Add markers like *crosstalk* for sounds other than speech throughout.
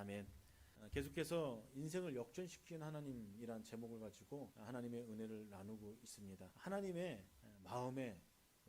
아멘. 아, 계속해서 인생을 역전시킨 하나님이란 제목을 가지고 하나님의 은혜를 나누고 있습니다. 하나님의 마음에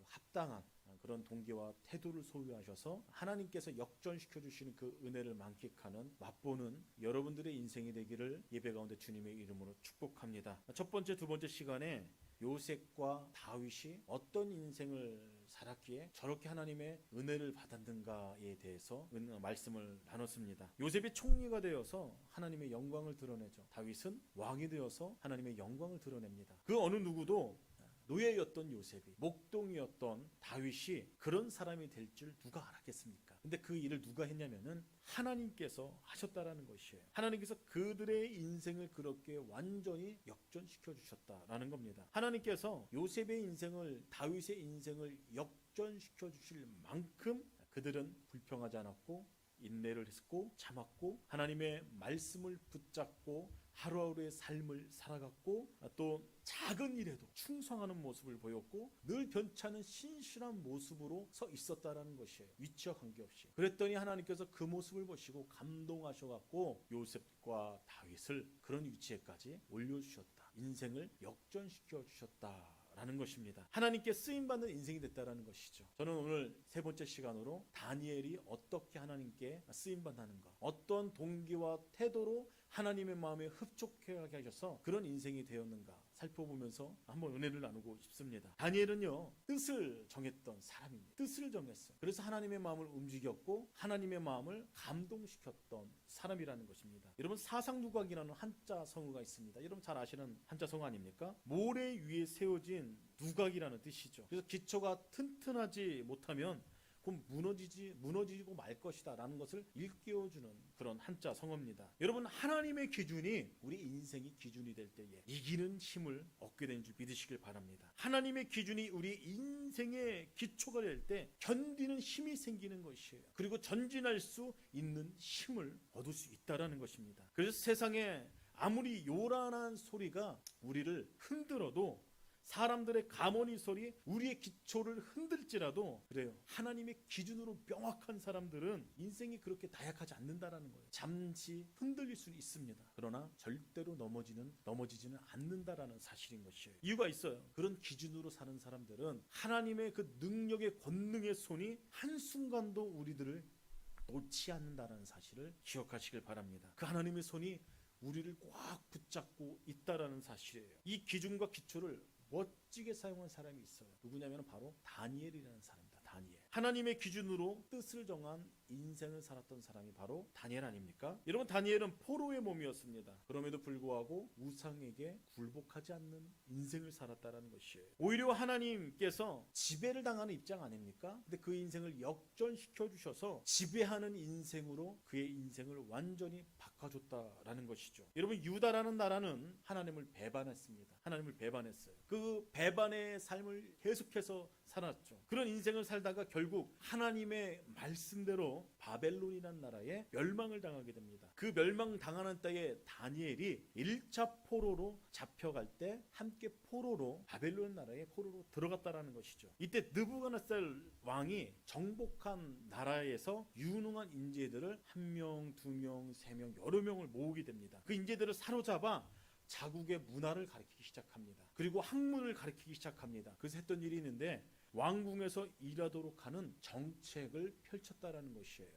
합당한 그런 동기와 태도를 소유하셔서 하나님께서 역전시켜 주시는 그 은혜를 만끽하는 맛보는 여러분들의 인생이 되기를 예배 가운데 주님의 이름으로 축복합니다. 첫 번째, 두 번째 시간에 요셉과 다윗이 어떤 인생을 살았기에 저렇게 하나님의 은혜를 받았는가에 대해서 은- 말씀을 나눴습니다. 요셉이 총리가 되어서 하나님의 영광을 드러내죠. 다윗은 왕이 되어서 하나님의 영광을 드러냅니다. 그 어느 누구도 노예였던 요셉이 목동이었던 다윗이 그런 사람이 될 줄 누가 알았겠습니까? 근데 그 일을 누가 했냐면은 하나님께서 하셨다라는 것이에요. 하나님께서 그들의 인생을 그렇게 완전히 역전시켜 주셨다라는 겁니다. 하나님께서 요셉의 인생을 다윗의 인생을 역전시켜 주실 만큼 그들은 불평하지 않았고 인내를 했고 참았고 하나님의 말씀을 붙잡고 하루하루의 삶을 살아갔고 또 작은 일에도 충성하는 모습을 보였고 늘 변찮은 신실한 모습으로 서 있었다라는 것이에요. 위치와 관계없이. 그랬더니 하나님께서 그 모습을 보시고 감동하셔갖고 요셉과 다윗을 그런 위치에까지 올려주셨다. 인생을 역전시켜 주셨다. 라는 것입니다. 하나님께 쓰임 받는 인생이 됐다라는 것이죠. 저는 오늘 세 번째 시간으로 다니엘이 어떻게 하나님께 쓰임 받는가, 어떤 동기와 태도로 하나님의 마음에 흡족하게 하셔서 그런 인생이 되었는가 살펴보면서 한번 은혜를 나누고 싶습니다. 다니엘은요 뜻을 정했던 사람입니다. 뜻을 정했어요. 그래서 하나님의 마음을 움직였고 하나님의 마음을 감동시켰던 사람이라는 것입니다. 여러분 사상누각이라는 한자 성어가 있습니다. 여러분 잘 아시는 한자 성어 아닙니까? 모래 위에 세워진 누각이라는 뜻이죠. 그래서 기초가 튼튼하지 못하면 그럼 무너지지 무너지고 말 것이다라는 것을 일깨워 주는 그런 한자 성어입니다. 여러분 하나님의 기준이 우리 인생이 기준이 될 때에 이기는 힘을 얻게 되는 줄 믿으시길 바랍니다. 하나님의 기준이 우리 인생의 기초가 될 때 견디는 힘이 생기는 것이에요. 그리고 전진할 수 있는 힘을 얻을 수 있다라는 것입니다. 그래서 세상에 아무리 요란한 소리가 우리를 흔들어도 사람들의 가모니 소리 우리의 기초를 흔들지라도 그래요. 하나님의 기준으로 명확한 사람들은 인생이 그렇게 다약하지 않는다라는 거예요. 잠시 흔들릴 수는 있습니다. 그러나 절대로 넘어지는 넘어지지는 않는다라는 사실인 것이에요. 이유가 있어요. 그런 기준으로 사는 사람들은 하나님의 그 능력의 권능의 손이 한 순간도 우리들을 놓지 않는다라는 사실을 기억하시길 바랍니다. 그 하나님의 손이 우리를 꽉 붙잡고 있다라는 사실이에요. 이 기준과 기초를 멋지게 사용한 사람이 있어요. 누구냐면 바로 다니엘이라는. 다니엘. 하나님의 기준으로 뜻을 정한 인생을 살았던 사람이 바로 다니엘 아닙니까? 여러분 다니엘은 포로의 몸이었습니다. 그럼에도 불구하고 우상에게 굴복하지 않는 인생을 살았다라는 것이에요. 오히려 하나님께서 지배를 당하는 입장 아닙니까? 근데 그 인생을 역전시켜 주셔서 지배하는 인생으로 그의 인생을 완전히 바꿔줬다라는 것이죠. 여러분 유다라는 나라는 하나님을 배반했습니다. 하나님을 배반했어요. 그 배반의 삶을 계속해서 살았죠. 그런 인생을 살다가 결국 하나님의 말씀대로 바벨론이라는 나라에 멸망을 당하게 됩니다. 그 멸망 당하는 때에 다니엘이 1차 포로로 잡혀갈 때 함께 포로로 바벨론 나라에 포로로 들어갔다라는 것이죠. 이때 느부갓네살 왕이 정복한 나라에서 유능한 인재들을 한 명, 두 명, 세 명, 여러 명을 모으게 됩니다. 그 인재들을 사로잡아 자국의 문화를 가르치기 시작합니다. 그리고 학문을 가르치기 시작합니다. 그래서 했던 일이 있는데 왕궁에서 일하도록 하는 정책을 펼쳤다라는 것이에요.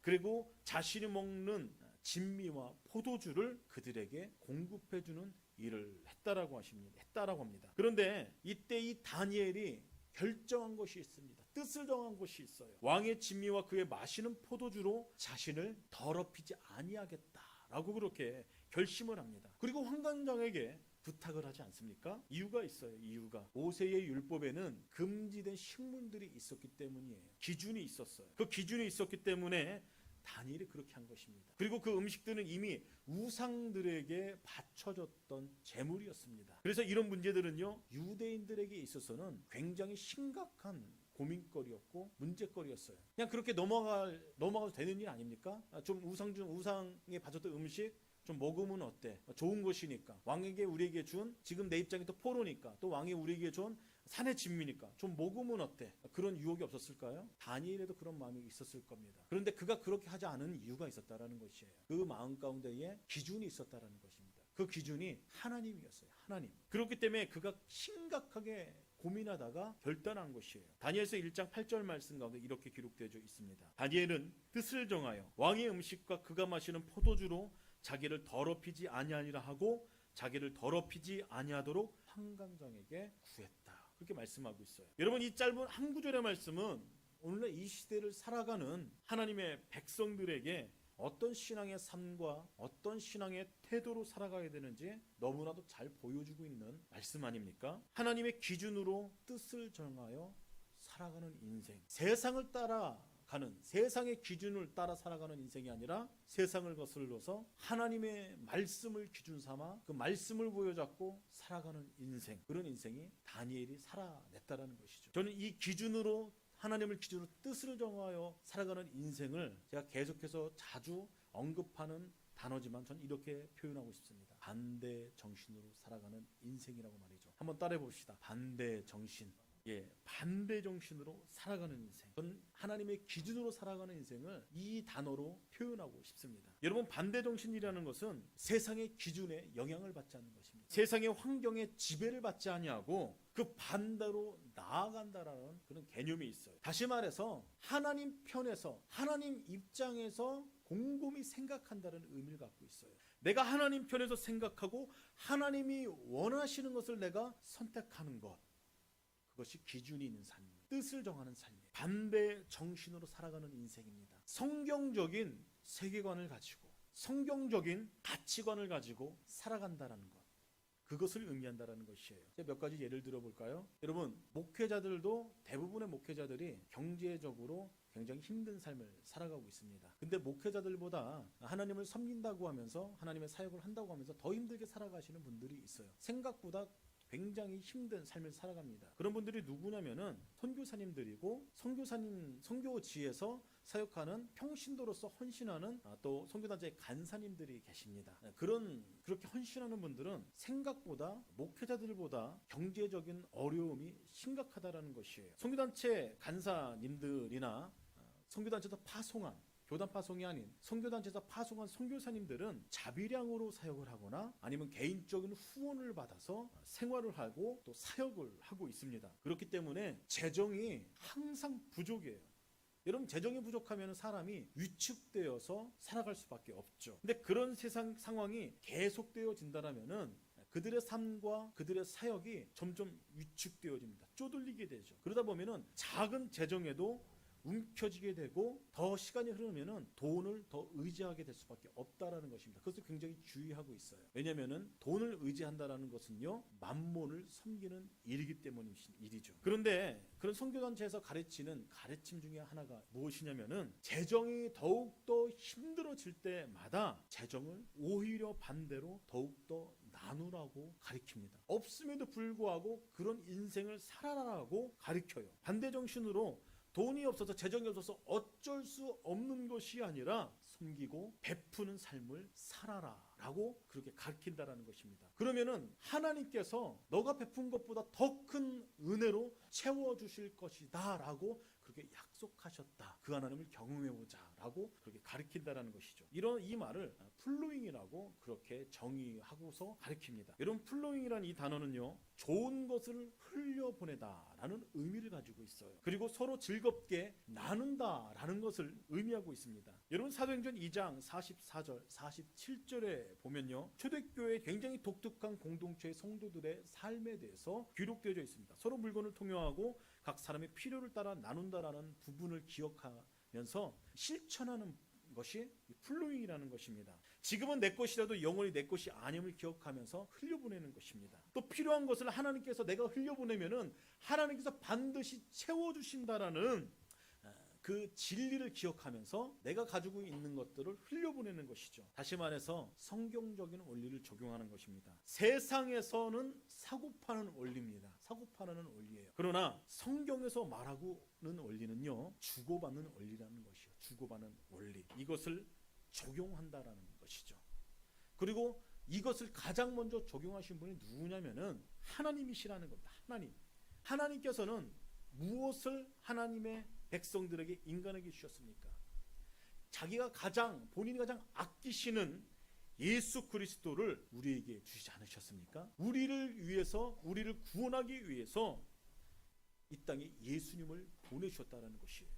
그리고 자신이 먹는 진미와 포도주를 그들에게 공급해 주는 일을 했다라고 하십니다. 했다라고 합니다. 그런데 이때 이 다니엘이 결정한 것이 있습니다. 뜻을 정한 것이 있어요. 왕의 진미와 그의 마시는 포도주로 자신을 더럽히지 아니하겠다라고 그렇게 결심을 합니다. 그리고 황관장에게 부탁을 하지 않습니까? 이유가 있어요. 이유가 모세의 율법에는 금지된 식문들이 있었기 때문이에요. 기준이 있었어요. 그 기준이 있었기 때문에 다니엘이 그렇게 한 것입니다. 그리고 그 음식들은 이미 우상들에게 바쳐졌던 제물이었습니다. 그래서 이런 문제들은요 유대인들에게 있어서는 굉장히 심각한 고민거리였고 문제거리였어요. 그냥 그렇게 넘어갈 넘어가도 되는 일 아닙니까? 아, 좀 우상 중 우상에 바쳤던 음식 좀 먹으면 어때? 좋은 것이니까 왕에게 우리에게 준 지금 내 입장이 또 포로니까 또 왕이 우리에게 준 산의 진미니까 좀 먹으면 어때? 그런 유혹이 없었을까요? 다니엘에도 그런 마음이 있었을 겁니다. 그런데 그가 그렇게 하지 않은 이유가 있었다라는 것이에요. 그 마음 가운데에 기준이 있었다라는 것입니다. 그 기준이 하나님이었어요. 하나님. 그렇기 때문에 그가 심각하게 고민하다가 결단한 것이에요. 다니엘서 1장 8절 말씀 가운데 이렇게 기록되어 있습니다. 다니엘은 뜻을 정하여 왕의 음식과 그가 마시는 포도주로 자기를 더럽히지 아니하니라 하고 자기를 더럽히지 아니하도록 황강장에게 구했다. 그렇게 말씀하고 있어요. 여러분 이 짧은 한 구절의 말씀은 오늘날 이 시대를 살아가는 하나님의 백성들에게 어떤 신앙의 삶과 어떤 신앙의 태도로 살아가야 되는지 너무나도 잘 보여주고 있는 말씀 아닙니까? 하나님의 기준으로 뜻을 정하여 살아가는 인생. 세상을 따라 가는 세상의 기준을 따라 살아가는 인생이 아니라 세상을 거슬러서 하나님의 말씀을 기준 삼아 그 말씀을 보여잡고 살아가는 인생. 그런 인생이 다니엘이 살아냈다라는 것이죠. 저는 이 기준으로 하나님을 기준으로 뜻을 정하여 살아가는 인생을 제가 계속해서 자주 언급하는 단어지만 전 이렇게 표현하고 싶습니다. 반대 정신으로 살아가는 인생이라고 말이죠. 한번 따라해 봅시다. 반대 정신. 예, 반대 정신으로 살아가는 인생. 저는 하나님의 기준으로 살아가는 인생을 이 단어로 표현하고 싶습니다. 여러분 반대 정신이라는 것은 세상의 기준에 영향을 받지 않는 것입니다. 세상의 환경에 지배를 받지 아니하고 그 반대로 나아간다라는 그런 개념이 있어요. 다시 말해서 하나님 편에서 하나님 입장에서 곰곰이 생각한다는 의미를 갖고 있어요. 내가 하나님 편에서 생각하고 하나님이 원하시는 것을 내가 선택하는 것. 그것이 기준이 있는 삶입니다. 뜻을 정하는 삶이에요. 반대 정신으로 살아가는 인생입니다. 성경적인 세계관을 가지고 성경적인 가치관을 가지고 살아간다라는 것. 그것을 의미한다라는 것이에요. 몇 가지 예를 들어볼까요? 여러분 목회자들도 대부분의 목회자들이 경제적으로 굉장히 힘든 삶을 살아가고 있습니다. 근데 목회자들보다 하나님을 섬긴다고 하면서 하나님의 사역을 한다고 하면서 더 힘들게 살아가시는 분들이 있어요. 생각보다 굉장히 힘든 삶을 살아갑니다. 그런 분들이 누구냐면은 선교사님들이고 선교사님 선교지에서 사역하는 평신도로서 헌신하는 아, 또 선교단체의 간사님들이 계십니다. 네, 그런 그렇게 헌신하는 분들은 생각보다 목회자들보다 경제적인 어려움이 심각하다라는 것이에요. 선교단체 간사님들이나 아, 선교단체에서 파송한 교단 파송이 아닌 선교단체에서 파송한 선교사님들은 자비량으로 사역을 하거나 아니면 개인적인 후원을 받아서 생활을 하고 또 사역을 하고 있습니다. 그렇기 때문에 재정이 항상 부족해요. 여러분 재정이 부족하면 사람이 위축되어서 살아갈 수밖에 없죠. 근데 그런 세상 상황이 계속되어진다라면은 그들의 삶과 그들의 사역이 점점 위축되어집니다. 쪼들리게 되죠. 그러다 보면은 작은 재정에도 움켜쥐게 되고 더 시간이 흐르면은 돈을 더 의지하게 될 수밖에 없다라는 것입니다. 그것을 굉장히 주의하고 있어요. 왜냐면은 돈을 의지한다라는 것은요 만몬을 섬기는 일이기 때문인 일이죠. 그런데 그런 선교단체에서 가르치는 가르침 중에 하나가 무엇이냐면은 재정이 더욱 더 힘들어질 때마다 재정을 오히려 반대로 더욱 더 나누라고 가리킵니다. 없음에도 불구하고 그런 인생을 살아라라고 가리켜요. 반대 정신으로 돈이 없어서 재정이 없어서 어쩔 수 없는 것이 아니라 섬기고 베푸는 삶을 살아라 라고 그렇게 가르친다라는 것입니다. 그러면은 하나님께서 너가 베푼 것보다 더 큰 은혜로 채워 주실 것이다 라고 그렇게 약속하셨다. 그 하나님을 경험해 보자라고 그렇게 가르친다라는 것이죠. 이런 이 말을 플로잉이라고 그렇게 정의하고서 가르칩니다. 여러분 플로잉이라는 이 단어는요. 좋은 것을 흘려 보내다라는 의미를 가지고 있어요. 그리고 서로 즐겁게 나눈다라는 것을 의미하고 있습니다. 여러분 사도행전 2장 44절, 47절에 보면요. 초대교회 굉장히 독특한 공동체의 성도들의 삶에 대해서 기록되어 있습니다. 서로 물건을 통용하고 각 사람의 필요를 따라 나눈다 라는 부분을 기억하면서 실천하는 것이 플로잉이라는 것입니다. 지금은 내 것이라도 영원히 내 것이 아님을 기억하면서 흘려보내는 것입니다. 또 필요한 것을 하나님께서 내가 흘려보내면은 하나님께서 반드시 채워주신다라는 그 진리를 기억하면서 내가 가지고 있는 것들을 흘려보내는 것이죠. 다시 말해서 성경적인 원리를 적용하는 것입니다. 세상에서는 사고 파는 원리입니다. 사고 파는 원리예요. 그러나 성경에서 말하고는 원리는요. 주고받는 원리라는 것이요. 주고받는 원리. 이것을 적용한다라는 것이죠. 그리고 이것을 가장 먼저 적용하신 분이 누구냐면은 하나님이시라는 겁니다. 하나님. 하나님께서는 무엇을 하나님의 백성들에게 인간에게 주셨습니까? 자기가 가장 본인이 가장 아끼시는 예수 그리스도를 우리에게 주시지 않으셨습니까? 우리를 위해서 우리를 구원하기 위해서 이 땅에 예수님을 보내주셨다라는 것이에요.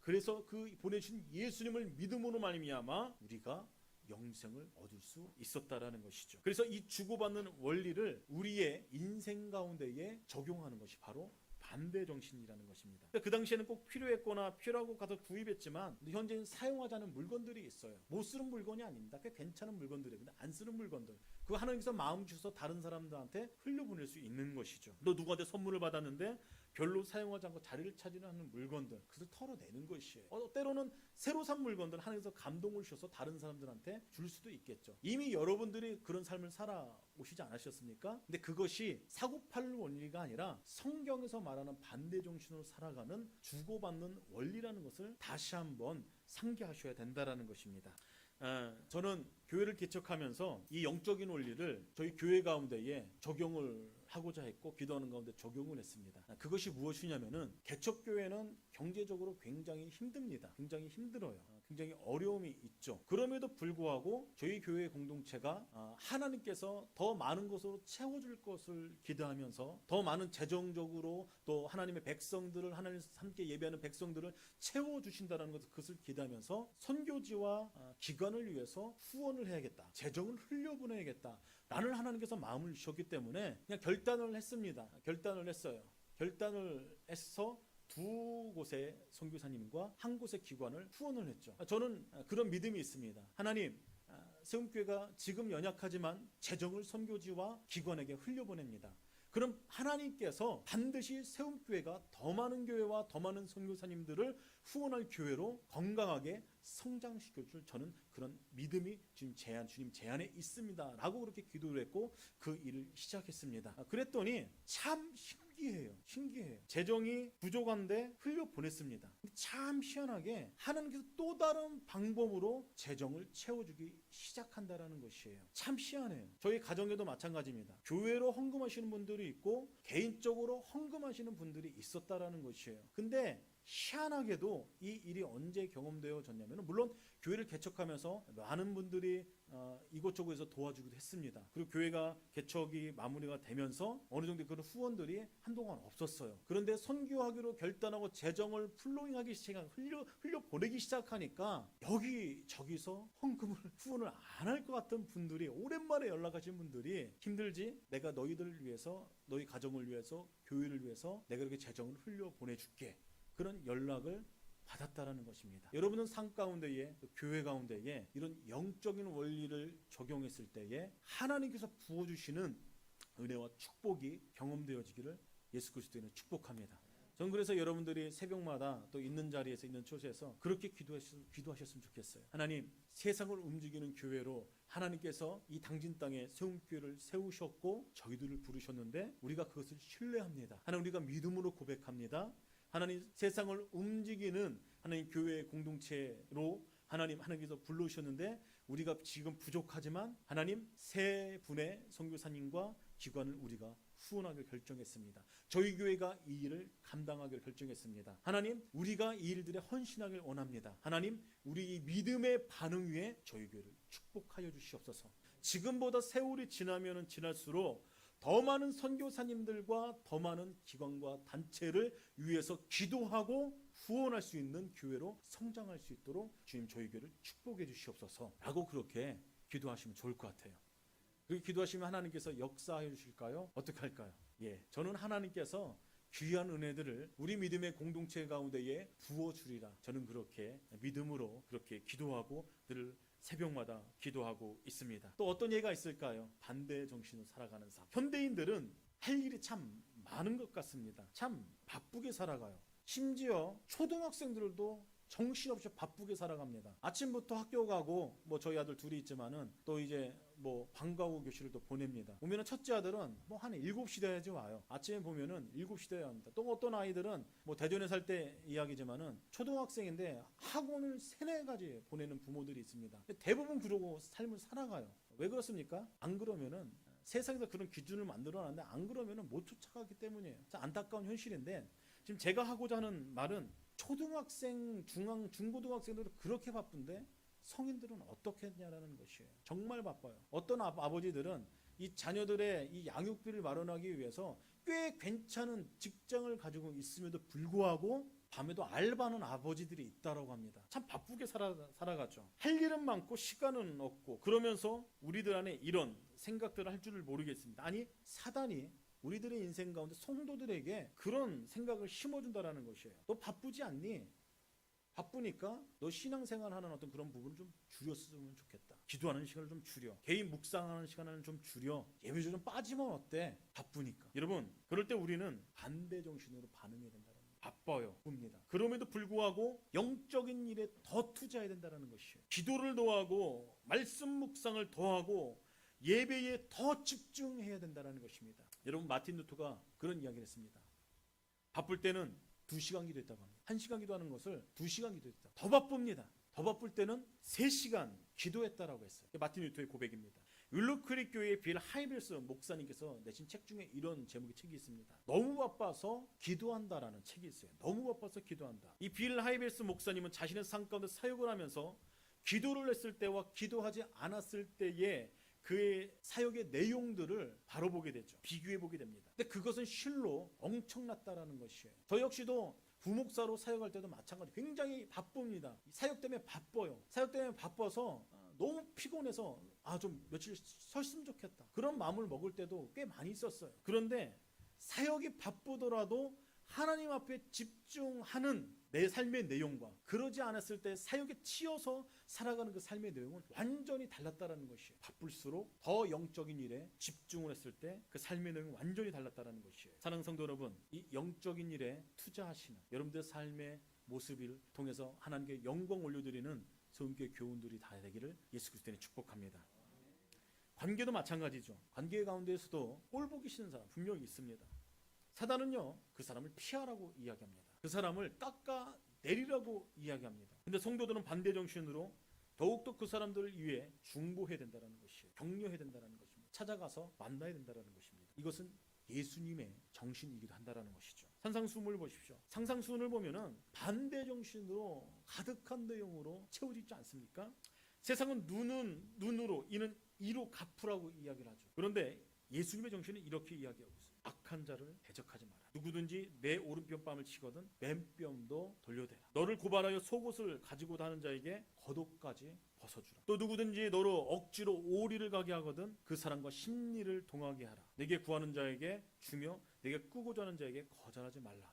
그래서 그 보내신 예수님을 믿음으로 말미암아 우리가 영생을 얻을 수 있었다라는 것이죠. 그래서 이 주고받는 원리를 우리의 인생 가운데에 적용하는 것이 바로 반대 정신이라는 것입니다. 그 당시에는 꼭 필요했거나 필요하고 가서 구입했지만 현재는 사용하지 않은 물건들이 있어요. 못 쓰는 물건이 아닙니다. 꽤 괜찮은 물건들이에요. 근데 안 쓰는 물건들. 그 하나님께서 마음 주셔서 다른 사람들한테 흘려보낼 수 있는 것이죠. 또 누구한테 선물을 받았는데 별로 사용하지 않고 자리를 차지하는 물건들 그것을 털어내는 것이에요. 어, 때로는 새로 산 물건들 하나님께서 감동을 주셔서 다른 사람들한테 줄 수도 있겠죠. 이미 여러분들이 그런 삶을 살아오시지 않으셨습니까? 근데 그것이 사고팔 원리가 아니라 성경에서 말하는 반대 정신으로 살아가는 주고받는 원리라는 것을 다시 한번 상기하셔야 된다라는 것입니다. 아, 저는 교회를 개척하면서 이 영적인 원리를 저희 교회 가운데에 적용을 하고자 했고 기도하는 가운데 적용을 했습니다. 아, 그것이 무엇이냐면은 개척 교회는 경제적으로 굉장히 힘듭니다. 굉장히 힘들어요. 아, 굉장히 어려움이 있죠. 그럼에도 불구하고 저희 교회 공동체가 아, 하나님께서 더 많은 것으로 채워줄 것을 기대하면서 더 많은 재정적으로 또 하나님의 백성들을 하나님 함께 예배하는 백성들을 채워 주신다는 것을 그것을 기대하면서 선교지와 아, 기관을 위해서 후원을 해야겠다. 재정을 흘려보내야겠다. 라는 하나님께서 마음을 주셨기 때문에 그냥 결단을 했습니다. 결단을 했어요. 결단을 해서 두 곳의 선교사님과 한 곳의 기관을 후원을 했죠. 저는 그런 믿음이 있습니다. 하나님, 아, 세움교회가 지금 연약하지만 재정을 선교지와 기관에게 흘려보냅니다. 그럼 하나님께서 반드시 세움교회가 더 많은 교회와 더 많은 선교사님들을 후원할 교회로 건강하게 성장시켜 줄 저는 그런 믿음이 지금 제안 주님 제안에 있습니다라고 그렇게 기도를 했고 그 일을 시작했습니다. 아, 그랬더니 참 신기해요. 신기해요. 재정이 부족한데 흘려 보냈습니다. 참 희한하게 하나님께서 또 다른 방법으로 재정을 채워주기 시작한다라는 것이에요. 참 희한해요. 저희 가정에도 마찬가지입니다. 교회로 헌금하시는 분들이 있고 개인적으로 헌금하시는 분들이 있었다라는 것이에요. 근데 희한하게도 이 일이 언제 경험되어졌냐면 물론 교회를 개척하면서 많은 분들이 어, 이곳저곳에서 도와주기도 했습니다. 그리고 교회가 개척이 마무리가 되면서 어느 정도 그런 후원들이 한동안 없었어요. 그런데 선교하기로 결단하고 재정을 플로잉하기 시작, 흘려 흘려 보내기 시작하니까 여기 저기서 헌금을 *laughs* 후원을 안 할 것 같은 분들이 오랜만에 연락하신 분들이 힘들지 내가 너희들을 위해서 너희 가정을 위해서 교회를 위해서 내가 이렇게 재정을 흘려 보내줄게. 그런 연락을 받았다라는 것입니다. 여러분은 삶 가운데에 또 교회 가운데에 이런 영적인 원리를 적용했을 때에 하나님께서 부어 주시는 은혜와 축복이 경험되어지기를 예수 그리스도는 축복합니다. 전 그래서 여러분들이 새벽마다 또 있는 자리에서 있는 곳에서 그렇게 기도하셨, 기도하셨 으면 좋겠어요. 하나님 세상을 움직이는 교회로 하나님께서 이 당진 땅에 세움교회를 세우셨고 저희들을 부르셨는데 우리가 그것을 신뢰합니다. 하나님 우리가 믿음으로 고백합니다. 하나님 세상을 움직이는 하나님 교회 공동체로 하나님 하나님께서 불러오셨는데 우리가 지금 부족하지만 하나님 세 분의 선교사님과 기관을 우리가 후원하기로 결정했습니다. 저희 교회가 이 일을 감당하기로 결정했습니다. 하나님, 우리가 이 일들에 헌신하길 원합니다. 하나님, 우리 이 믿음의 반응 위에 저희 교회를 축복하여 주시옵소서. 지금보다 세월이 지나면 지날수록 더 많은 선교사님들과 더 많은 기관과 단체를 위해서 기도하고 후원할 수 있는 교회로 성장할 수 있도록 주님 저희 교회를 축복해 주시옵소서라고 그렇게 기도하시면 좋을 것 같아요. 그렇게 기도하시면 하나님께서 역사해 주실까요? 어떻게 할까요? 예, 저는 하나님께서 귀한 은혜들을 우리 믿음의 공동체 가운데에 부어 주리라. 저는 그렇게 믿음으로 그렇게 기도하고 늘 새벽마다 기도하고 있습니다. 또 어떤 예가 있을까요? 반대 정신으로 살아가는 삶. 현대인들은 할 일이 참 많은 것 같습니다. 참 바쁘게 살아가요. 심지어 초등학생들도 정신없이 바쁘게 살아갑니다. 아침부터 학교 가고 뭐 저희 아들 둘이 있지만은 또 이제 뭐 방과후 교실을 또 보냅니다. 보면은 첫째 아들은 뭐 한 7시 돼야지 와요. 아침에 보면은 7시 돼야 합니다. 또 어떤 아이들은 뭐 대전에 살 때 이야기지만은 초등학생인데 학원을 세네 가지 보내는 부모들이 있습니다. 대부분 그러고 삶을 살아가요. 왜 그렇습니까? 안 그러면은 세상에서 그런 기준을 만들어 놨는데 안 그러면 못 쫓아가기 때문이에요. 자, 안타까운 현실인데 지금 제가 하고자 하는 말은 초등학생, 중앙, 중고등학생들도 그렇게 바쁜데 성인들은 어떻게 했냐라는 것이에요. 정말 바빠요. 어떤 아, 아버지들은 이 자녀들의 이 양육비를 마련하기 위해서 꽤 괜찮은 직장을 가지고 있음에도 불구하고 밤에도 알바하는 아버지들이 있다라고 합니다. 참 바쁘게 살아, 살아가죠. 할 일은 많고 시간은 없고 그러면서 우리들 안에 이런 생각들을 할 줄을 모르겠습니다. 아니 사단이 우리들의 인생 가운데 성도들에게 그런 생각을 심어준다라는 것이에요. 너 바쁘지 않니? 바쁘니까 너 신앙생활 하는 어떤 그런 부분을 좀 줄였으면 좋겠다. 기도하는 시간을 좀 줄여. 개인 묵상하는 시간을 좀 줄여. 예배 좀 빠지면 어때? 바쁘니까. 여러분, 그럴 때 우리는 반대 정신으로 반응해야 거예요. 바빠요. 봅니다. 그럼에도 불구하고 영적인 일에 더 투자해야 된다는 것이에요. 기도를 더하고 말씀 묵상을 더하고 예배에 더 집중해야 된다는 것입니다. 여러분 마틴 루터가 그런 이야기를 했습니다. 바쁠 때는 두 시간 기도했다고 합니다. 한 시간 기도하는 것을 두 시간 기도했다. 더 바쁩니다. 더 바쁠 때는 세 시간 기도했다라고 했어요. 마틴 루터의 고백입니다. 윌로크릭 교회의 빌 하이벨스 목사님께서 내신 책 중에 이런 제목의 책이 있습니다. 너무 바빠서 기도한다라는 책이 있어요. 너무 바빠서 기도한다. 이 빌 하이벨스 목사님은 자신의 삶 가운데 사역을 하면서 기도를 했을 때와 기도하지 않았을 때의 그의 사역의 내용들을 바로 보게 되죠. 비교해 보게 됩니다. 근데 그것은 실로 엄청났다라는 것이에요. 저 역시도 부목사로 사역할 때도 마찬가지. 굉장히 바쁩니다. 사역 때문에 바빠요. 사역 때문에 바빠서 아, 너무 피곤해서 아 좀 며칠 쉬었으면 좋겠다. 그런 마음을 먹을 때도 꽤 많이 있었어요. 그런데 사역이 바쁘더라도 하나님 앞에 집중하는 내 삶의 내용과 그러지 않았을 때 사역에 치여서 살아가는 그 삶의 내용은 완전히 달랐다라는 것이에요. 바쁠수록 더 영적인 일에 집중을 했을 때 그 삶의 내용은 완전히 달랐다라는 것이에요. 사랑하는 성도 여러분, 이 영적인 일에 투자하시는 여러분들 삶의 모습을 통해서 하나님께 영광 올려드리는 성교의 교훈들이 다 되기를 예수 그리스도에 축복합니다. 관계도 마찬가지죠. 관계 가운데에서도 꼴 보기 싫은 사람 분명히 있습니다. 사단은요 그 사람을 피하라고 이야기합니다. 그 사람을 깎아 내리라고 이야기합니다. 근데 성도들은 반대 정신으로 더욱더 그 사람들을 위해 중보해야 된다는 것이에요. 격려해야 된다는 것입니다. 찾아가서 만나야 된다는 것입니다. 이것은 예수님의 정신이기도 한다는 것이죠. 산상수훈을 보십시오. 상상수훈을 보면은 반대 정신으로 가득한 내용으로 채워지지 않습니까? 세상은 눈은 눈으로 이는 이로 갚으라고 이야기를 하죠. 그런데 예수님의 정신은 이렇게 이야기하고 있어요. 악한 자를 대적하지 마라. 누구든지 내 오른편 뺨을 치거든 맨뺨도 돌려대라. 너를 고발하여 속옷을 가지고 다는 자에게 겉옷까지 벗어주라. 또 누구든지 너로 억지로 오리를 가게 하거든 그 사람과 심리를 동하게 하라. 내게 구하는 자에게 주며 내게 꾸고자 하는 자에게 거절하지 말라.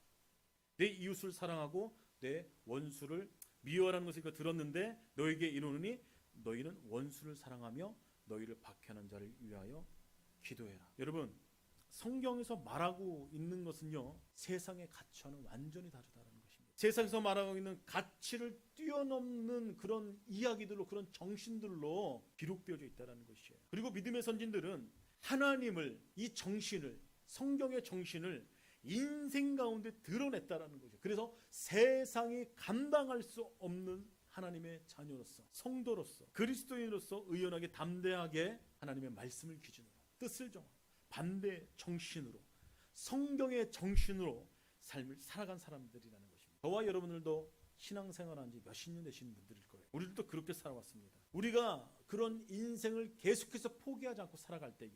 내 이웃을 사랑하고 내 원수를 미워하라는 것을 들었는데 너에게 이르노니 너희는 원수를 사랑하며 너희를 박해하는 자를 위하여 기도해라. 여러분 성경에서 말하고 있는 것은요 세상의 가치와는 완전히 다르다는 것입니다. 세상에서 말하고 있는 가치를 뛰어넘는 그런 이야기들로 그런 정신들로 기록되어져 있다는 것이에요. 그리고 믿음의 선진들은 하나님을 이 정신을 성경의 정신을 인생 가운데 드러냈다라는 거죠. 그래서 세상이 감당할 수 없는 하나님의 자녀로서 성도로서 그리스도인으로서 의연하게 담대하게 하나님의 말씀을 기준으로 뜻을 정하 반대 정신으로 성경의 정신으로 삶을 살아간 사람들이라는 것입니다. 저와 여러분들도 신앙생활한 지 몇십 년 되시는 분들일 거예요. 우리들도 그렇게 살아왔습니다. 우리가 그런 인생을 계속해서 포기하지 않고 살아갈 때에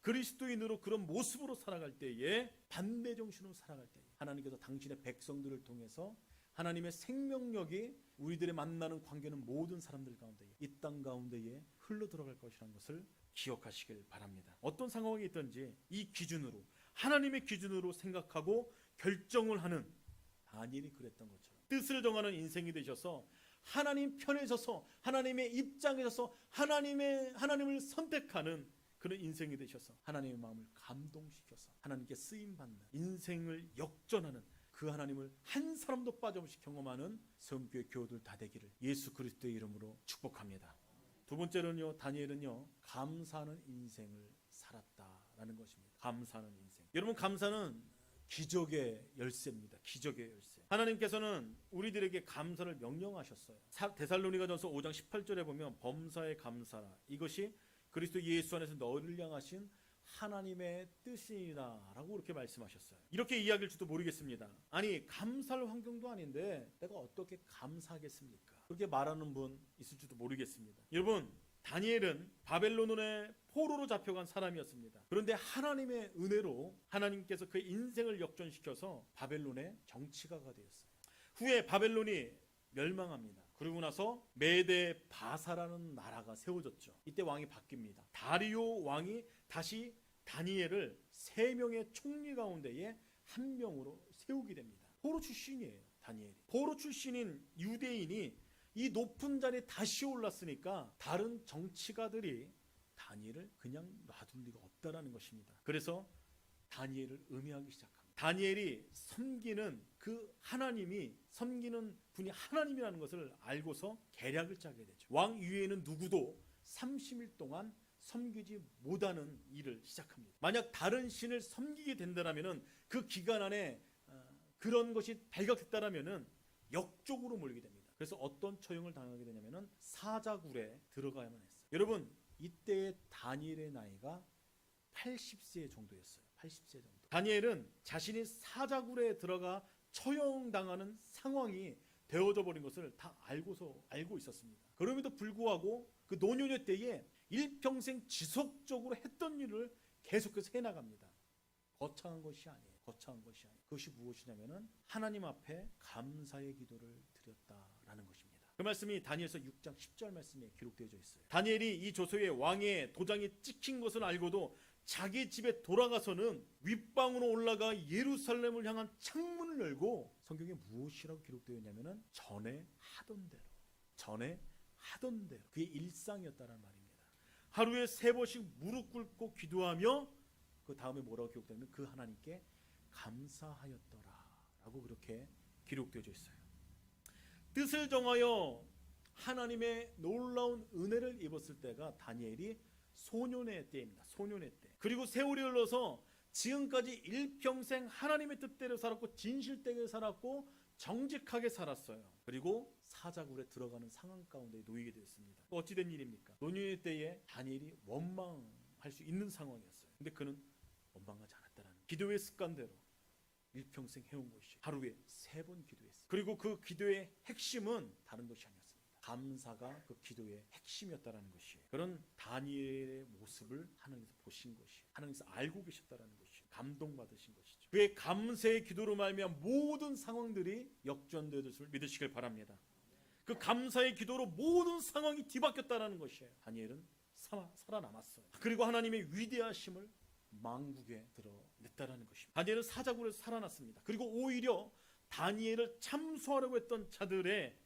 그리스도인으로 그런 모습으로 살아갈 때에 반대 정신으로 살아갈 때에 하나님께서 당신의 백성들을 통해서 하나님의 생명력이 우리들의 만나는 관계는 모든 사람들 가운데 이땅 가운데에 흘러 들어갈 것이라는 것을 기억하시길 바랍니다. 어떤 상황이 있든지 이 기준으로 하나님의 기준으로 생각하고 결정을 하는 다니엘이 그랬던 것처럼 뜻을 정하는 인생이 되셔서 하나님 편에 서서 하나님의 입장에 서서 하나님의 하나님을 선택하는 그런 인생이 되셔서 하나님의 마음을 감동시켜서 하나님께 쓰임 받는 인생을 역전하는 그 하나님을 한 사람도 빠짐없이 경험하는 성교의 교우들 다 되기를 예수 그리스도의 이름으로 축복합니다. 두 번째는요, 다니엘은요, 감사하는 인생을 살았다라는 것입니다. 감사하는 인생. 여러분, 감사는 기적의 열쇠입니다. 기적의 열쇠. 하나님께서는 우리들에게 감사를 명령하셨어요. 사- 데살로니가 전서 5장 18절에 보면 범사에 감사라. 이것이 그리스도 예수 안에서 너를 향하신 하나님의 뜻이다라고 그렇게 말씀하셨어요. 이렇게 이야기할지도 모르겠습니다. 아니 감사할 환경도 아닌데 내가 어떻게 감사하겠습니까? 그렇게 말하는 분 있을지도 모르겠습니다. 여러분 다니엘은 바벨론의 포로로 잡혀간 사람이었습니다. 그런데 하나님의 은혜로 하나님께서 그의 인생을 역전시켜서 바벨론의 정치가가 되었어요. 후에 바벨론이 멸망합니다. 그러고 나서 메데 바사라는 나라가 세워졌죠. 이때 왕이 바뀝니다. 다리오 왕이 다시 다니엘을 세 명의 총리 가운데에 한 명으로 세우게 됩니다. 포로 출신이에요. 다니엘이. 포로 출신인 유대인이 이 높은 자리에 다시 올랐으니까 다른 정치가들이 다니엘을 그냥 놔둘 리가 없다라는 것입니다. 그래서 다니엘을 음해하기 시작합니다. 다니엘이 섬기는 그 하나님이 섬기는 분이 하나님이라는 것을 알고서 계략을 짜게 되죠. 왕 위에는 누구도 30일 동안 섬기지 못하는 일을 시작합니다. 만약 다른 신을 섬기게 된다라면은 그 기간 안에 어, 그런 것이 발각됐다라면은 역적으로 몰리게 됩니다. 그래서 어떤 처형을 당하게 되냐면은 사자굴에 들어가야만 했어요. 여러분 이때의 다니엘의 나이가 80세 정도였어요. 80세 정도. 다니엘은 자신이 사자굴에 들어가 처형당하는 상황이 되어져 버린 것을 다 알고서 알고 있었습니다. 그럼에도 불구하고 그 노년의 때에 일평생 지속적으로 했던 일을 계속해서 해 나갑니다. 거창한 것이 아니에요. 거창한 것이 아니에요. 그것이 무엇이냐면은 하나님 앞에 감사의 기도를 드렸다 라는 것입니다. 그 말씀이 다니엘서 6장 10절 말씀에 기록되어 있어요. 다니엘이 이 조서의 왕의 도장이 찍힌 것을 알고도 자기 집에 돌아가서는 윗방으로 올라가 예루살렘을 향한 창문을 열고 성경에 무엇이라고 기록되어 있냐면은 전에 하던 대로 전에 하던 대로 그게 일상이었다는 말입니다. 하루에 세 번씩 무릎 꿇고 기도하며 그 다음에 뭐라고 기록되냐면 그 하나님께 감사하였더라라고 그렇게 기록되어 있어요. 뜻을 정하여 하나님의 놀라운 은혜를 입었을 때가 다니엘이 소년의 때입니다. 소년의 때. 그리고 세월이 흘러서 지금까지 일평생 하나님의 뜻대로 살았고 진실되게 살았고 정직하게 살았어요. 그리고 사자굴에 들어가는 상황 가운데 놓이게 되었습니다. 어찌된 일입니까? 노년의 때에 다니엘이 원망할 수 있는 상황이었어요. 근데 그는 원망하지 않았다는 기도의 습관대로 일평생 해온 것이 하루에 세 번 기도했어요. 그리고 그 기도의 핵심은 다른 것이 아니었습니다. 감사가 그 기도의 핵심이었다라는 것이에요. 그런 다니엘의 모습을 하나님께서 보신 것이 하나님께서 알고 계셨다라는 것이 감동받으신 것이죠. 그의 감사의 기도로 말미암아 모든 상황들이 역전되었을 줄 믿으시길 바랍니다. 그 감사의 기도로 모든 상황이 뒤바뀌었다라는 것이에요. 다니엘은 살아, 살아남았어요. 그리고 하나님의 위대하심을 망국에 드러냈다라는 것입니다. 다니엘은 사자굴에서 살아났습니다. 그리고 오히려 다니엘을 참소하려고 했던 자들의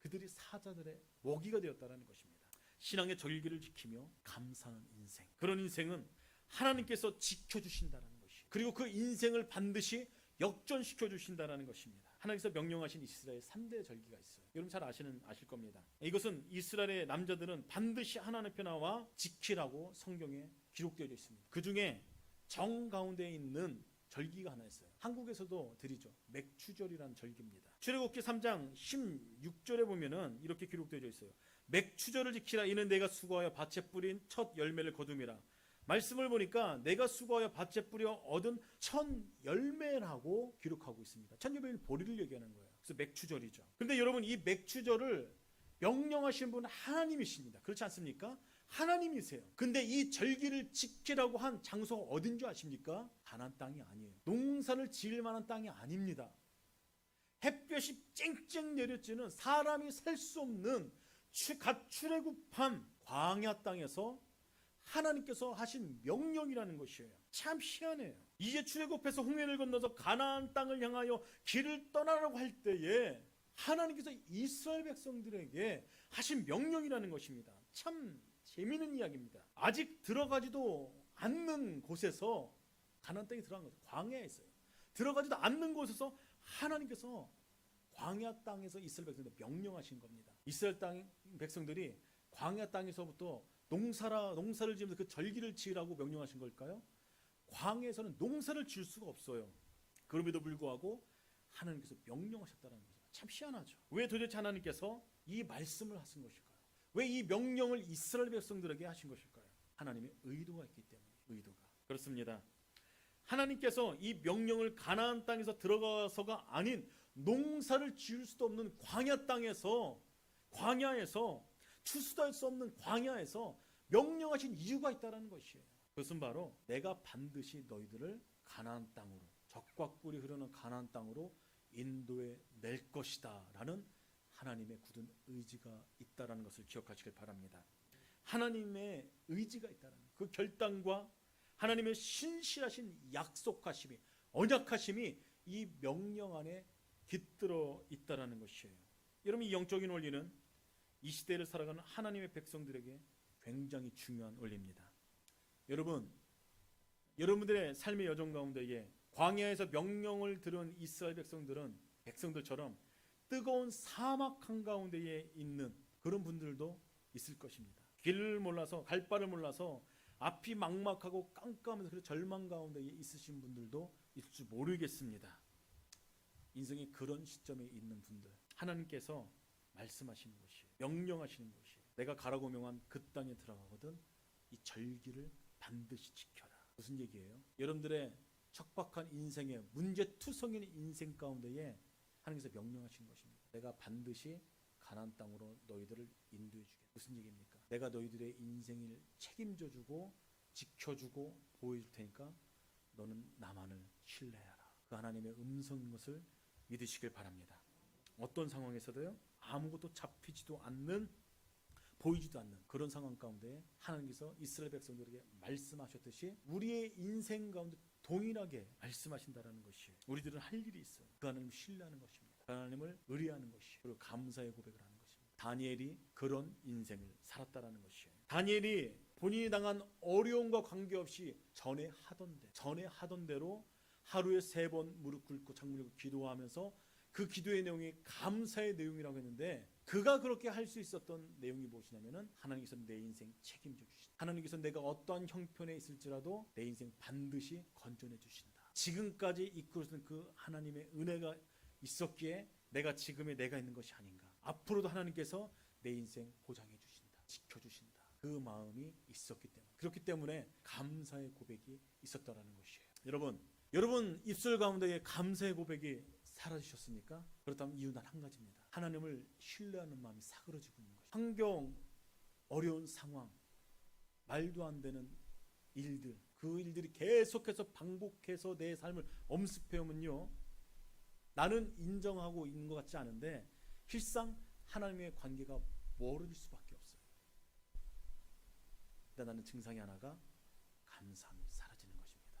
그들이 사자들의 먹이가 되었다라는 것입니다. 신앙의 절기를 지키며 감사하는 인생. 그런 인생은 하나님께서 지켜주신다라는 것이. 그리고 그 인생을 반드시 역전시켜 주신다라는 것입니다. 하나님께서 명령하신 이스라엘 3대 절기가 있어요. 여러분 잘 아시는 아실 겁니다. 이것은 이스라엘의 남자들은 반드시 하나님 앞에 나와 지키라고 성경에 기록되어 있습니다. 그 중에 정 가운데 있는 절기가 하나 있어요. 한국에서도 드리죠. 맥추절이라는 절기입니다. 출애굽기 3장 16절에 보면은 이렇게 기록되어 있어요. 맥추절을 지키라 이는 내가 수고하여 밭에 뿌린 첫 열매를 거둠이라. 말씀을 보니까 내가 수고하여 밭에 뿌려 얻은 첫 열매라고 기록하고 있습니다. 첫 열매는 보리를 얘기하는 거예요. 그래서 맥추절이죠. 근데 여러분 이 맥추절을 명령하신 분은 하나님이십니다. 그렇지 않습니까? 하나님이세요. 근데 이 절기를 지키라고 한 장소가 어딘 줄 아십니까? 가난 땅이 아니에요. 농사를 지을 만한 땅이 아닙니다. 햇볕이 쨍쨍 내려지는 사람이 살 수 없는 추- 갓 출애굽한 광야 땅에서 하나님께서 하신 명령이라는 것이에요. 참 희한해요. 이제 출애굽해서 홍해를 건너서 가나안 땅을 향하여 길을 떠나라고 할 때에 하나님께서 이스라엘 백성들에게 하신 명령이라는 것입니다. 참 재미있는 이야기입니다. 아직 들어가지도 않는 곳에서 가나안 땅에 들어간 거죠. 광야에 있어요. 들어가지도 않는 곳에서 하나님께서 광야 땅에서 이스라엘 백성들 명령하신 겁니다. 이스라엘 땅 백성들이 광야 땅에서부터 농사라 농사를 지으면서 그 절기를 지으라고 명령하신 걸까요? 광야에서는 농사를 지을 수가 없어요. 그럼에도 불구하고 하나님께서 명령하셨다는 거죠. 참 희한하죠. 왜 도대체 하나님께서 이 말씀을 하신 것일까요? 왜 이 명령을 이스라엘 백성들에게 하신 것일까요? 하나님의 의도가 있기 때문에 의도가 그렇습니다. 하나님께서 이 명령을 가나안 땅에서 들어가서가 아닌 농사를 지을 수도 없는 광야 땅에서 광야에서 추수할 수 없는 광야에서 명령하신 이유가 있다라는 것이에요. 그것은 바로 내가 반드시 너희들을 가나안 땅으로 적과 꿀이 흐르는 가나안 땅으로 인도해 낼 것이다라는 하나님의 굳은 의지가 있다라는 것을 기억하시길 바랍니다. 하나님의 의지가 있다는 그 결단과 하나님의 신실하신 약속하심이 언약하심이 이 명령 안에 깃들어 있다라는 것이에요. 여러분 이 영적인 원리는 이 시대를 살아가는 하나님의 백성들에게 굉장히 중요한 원리입니다. 여러분 여러분들의 삶의 여정 가운데에 광야에서 명령을 들은 이스라엘 백성들은 백성들처럼 뜨거운 사막 한 가운데에 있는 그런 분들도 있을 것입니다. 길을 몰라서 갈 바를 몰라서 앞이 막막하고 깜깜해서 그 절망 가운데 있으신 분들도 있을 줄 모르겠습니다. 인생의 그런 시점에 있는 분들 하나님께서 말씀하시는 것이에요. 명령하시는 것이에요. 내가 가라고 명한 그 땅에 들어가거든 이 절기를 반드시 지켜라. 무슨 얘기예요? 여러분들의 척박한 인생의 문제투성인 인생 가운데에 하나님께서 명령하신 것입니다. 내가 반드시 가나안 땅으로 너희들을 인도해 주겠다. 무슨 얘기입니까? 내가 너희들의 인생을 책임져 주고 지켜주고 보여줄 테니까 너는 나만을 신뢰하라. 그 하나님의 음성인 것을 믿으시길 바랍니다. 어떤 상황에서도요 아무것도 잡히지도 않는 보이지도 않는 그런 상황 가운데 하나님께서 이스라엘 백성들에게 말씀하셨듯이 우리의 인생 가운데 동일하게 말씀하신다라는 것이에요. 우리들은 할 일이 있어요. 그 하나님을 신뢰하는 것입니다. 그 하나님을 의뢰하는 것이에요. 그리고 감사의 고백을 하는 것입니다. 다니엘이 그런 인생을 살았다라는 것이에요. 다니엘이 본인이 당한 어려움과 관계없이 전에 하던 대, 전에 하던 대로 하루에 세 번 무릎 꿇고 창문 열고 기도하면서 그 기도의 내용이 감사의 내용이라고 했는데 그가 그렇게 할 수 있었던 내용이 무엇이냐면은 하나님께서 내 인생 책임져 주신다. 하나님께서 내가 어떠한 형편에 있을지라도 내 인생 반드시 건져내 주신다. 지금까지 이끌어준 그 하나님의 은혜가 있었기에 내가 지금의 내가 있는 것이 아닌가. 앞으로도 하나님께서 내 인생 보장해 주신다. 지켜 주신다. 그 마음이 있었기 때문에 그렇기 때문에 감사의 고백이 있었다라는 것이에요. 여러분, 여러분 입술 가운데 감사의 고백이 사라지셨습니까? 그렇다면 이유 는 한 가지입니다. 하나님을 신뢰하는 마음이 사그러지고 있는 것입니다. 환경, 어려운 상황, 말도 안 되는 일들, 그 일들이 계속해서 반복해서 내 삶을 엄습해오면요. 나는 인정하고 있는 것 같지 않은데 실상 하나님의 관계가 멀어질 수밖에 없어요. 근데 나는 증상이 하나가 감사함이 사라지는 것입니다.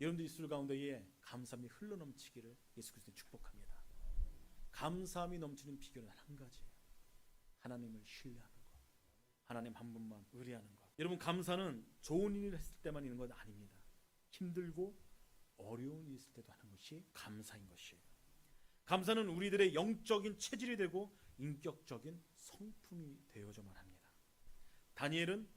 여러분들 입술 가운데에 감사함이 흘러넘치기를 예수 그리스도 축복합니다. 감사함이 넘치는 비결은 한 가지예요. 하나님을 신뢰하는 것. 하나님 한 분만 의뢰하는 것. 여러분 감사는 좋은 일을 했을 때만 있는 것 아닙니다. 힘들고 어려운 일이 있을 때도 하는 것이 감사인 것이에요. 감사는 우리들의 영적인 체질이 되고 인격적인 성품이 되어져만 합니다. 다니엘은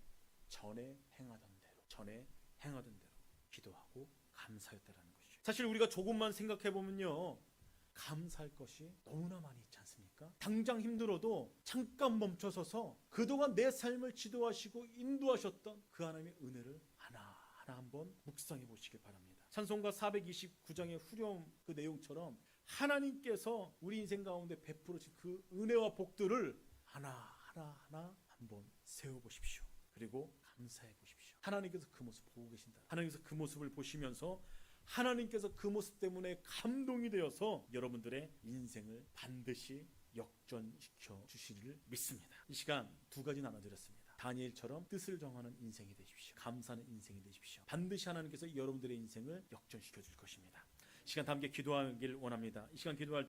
전에 행하던 대로, 전에 행하던 대로 기도하고 감사했다라는 것이죠. 사실 우리가 조금만 생각해 보면요. 감사할 것이 너무나 많이 있지 않습니까? 당장 힘들어도 잠깐 멈춰서서 그동안 내 삶을 지도하시고 인도하셨던 그 하나님의 은혜를 하나하나 한번 묵상해 보시길 바랍니다. 찬송가 429장의 후렴 그 내용처럼 하나님께서 우리 인생 가운데 베풀어진 그 은혜와 복들을 하나하나 하나 한번 세워 보십시오. 그리고 감사해 보십시오. 하나님께서 그 모습 보고 계신다. 하나님께서 그 모습을 보시면서 하나님께서 그 모습 때문에 감동이 되어서 여러분들의 인생을 반드시 역전시켜 주시리를 믿습니다. 이 시간 두 가지 나눠드렸습니다. 다니엘처럼 뜻을 정하는 인생이 되십시오. 감사하는 인생이 되십시오. 반드시 하나님께서 여러분들의 인생을 역전시켜 줄 것입니다. 시간 다 함께 기도하길 원합니다. 이 시간 기도할